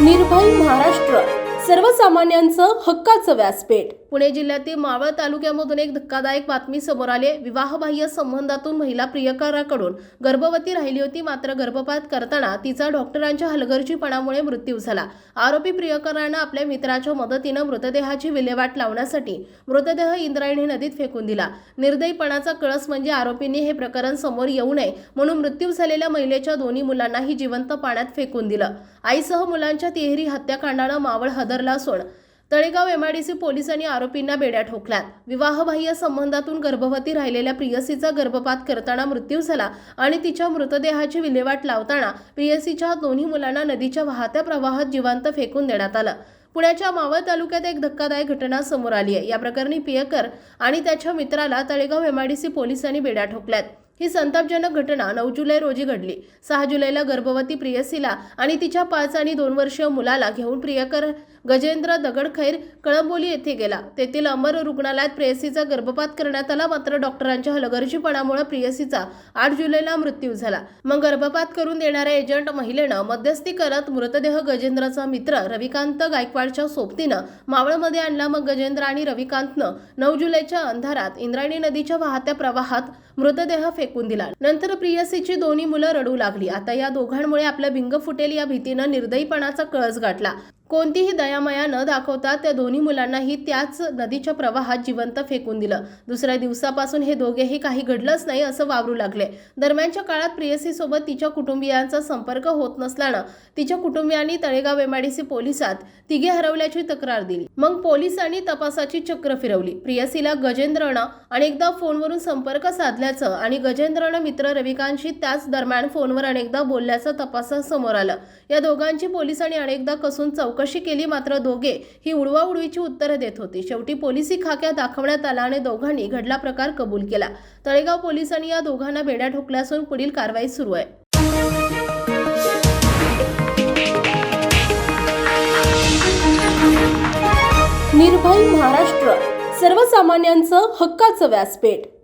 निर्भय महाराष्ट्र. सर्वसामान्यांचं हक्काचं व्यासपीठ. पुणे जिल्ह्यातील मावळ तालुक्यामधून एक धक्कादायक बातमी समोर आली. विवाहबाह्य संबंधातून महिला प्रियकराकडून गर्भवती राहिली होती मात्र गर्भपात करताना तिचा डॉक्टरांच्या हलगर्जीपणामुळे मृत्यू झाला. आरोपी प्रियकरानं आपल्या मित्राच्या मदतीनं मृतदेहाची विल्हेवाट लावण्यासाठी मृतदेह इंद्रायणी नदीत फेकून दिला. निर्दयीपणाचा कळस म्हणजे आरोपींनी हे प्रकरण समोर येऊ नये म्हणून मृत्यू झालेल्या महिलेच्या दोन्ही मुलांनाही जिवंत पाण्यात फेकून दिलं. आईसह मुलांच्या तिहेरी हत्याकांडानं मावळ हदर हदरला असून तळेगाव एमआयडीसी पोलिसांनी आरोपींना बेड्या ठोकल्यात विवाहबाह्य संबंधातून गर्भवती राहिलेल्या प्रियसीचा गर्भपात करताना मृत्यू झाला आणि तिच्या मृतदेहाची विल्हेवाट लावताना प्रियसीच्या दोन्ही मुलांना नदीच्या वाहत्या प्रवाहात जिवंत फेकून देण्यात आलं. पुण्याच्या मावळ तालुक्यात एक धक्कादायक घटना समोर आली आहे. या प्रकरणी पियकर आणि त्याच्या मित्राला तळेगाव एमआयडीसी पोलिसांनी बेड्या ठोकल्यात. ही संतापजनक घटना नऊ जुलै रोजी घडली. सहा जुलैला गर्भवती प्रियसीला आणि तिच्या पाच आणि दोन वर्षीय मुलाला घेऊन प्रियकर गजेंद्र दगडखैर कळंबोली येथे गेला. तेथील अमर रुग्णालयात प्रेयसीचा गर्भपात करण्यात आला. मात्र डॉक्टरांच्या हलगर्जीपणामुळे प्रियसीचा आठ जुलैला मृत्यू झाला. मग गर्भपात करून देणाऱ्या एजंट महिलेनं मध्यस्थी करत मृतदेह गजेंद्रचा मित्र रविकांत गायकवाडच्या सोबतीनं मावळमध्ये आणला. मग गजेंद्र आणि रविकांतनं नऊ जुलैच्या अंधारात इंद्रायणी नदीच्या वाहत्या प्रवाहात मृतदेह फेकून दिला. नंतर प्रियसीची दोन्ही मुलं रडू लागली. आता या दोघांमुळे आपलं भिंग फुटेल या भीतीनं निर्दयीपणाचा कळस गाठला. कोणतीही दयामया न दाखवता त्या दोन्ही मुलांनाही त्याच नदीच्या प्रवाहात जिवंत फेकून दिलं. दुसऱ्या दिवसापासून हे दोघेही काही घडलंच नाही असं वावरू लागले. दरम्यानच्या काळात प्रियसीसोबत तिच्या कुटुंबियांचा संपर्क होत नसल्यानं तिच्या कुटुंबियांनी तळेगाव एमआयडीसी पोलिसात तिघे हरवल्याची तक्रार दिली. मग पोलिसांनी तपासाची चक्र फिरवली. प्रियसीला गजेंद्रनं अनेकदा फोनवरून संपर्क साधल्याचं आणि गजेंद्रनं मित्र रविकांतशी त्याच दरम्यान फोनवर अनेकदा बोलल्याचं तपासासमोर आलं. या दोघांची पोलिसांनी अनेकदा कसून चौक चौकशी केली मात्र दोघे ही उडवाउडवीची उत्तरं देत होती. शेवटी पोलिसी खाक्या दाखवण्यात आला आणि दोघांनी घडला प्रकार कबूल केला. तळेगाव पोलिसांनी या दोघांना बेड्या ठोकल्या असून पुढील कारवाई सुरू आहे. निर्भय महाराष्ट्र सर्वसामान्यांचं हक्काचं व्यासपीठ.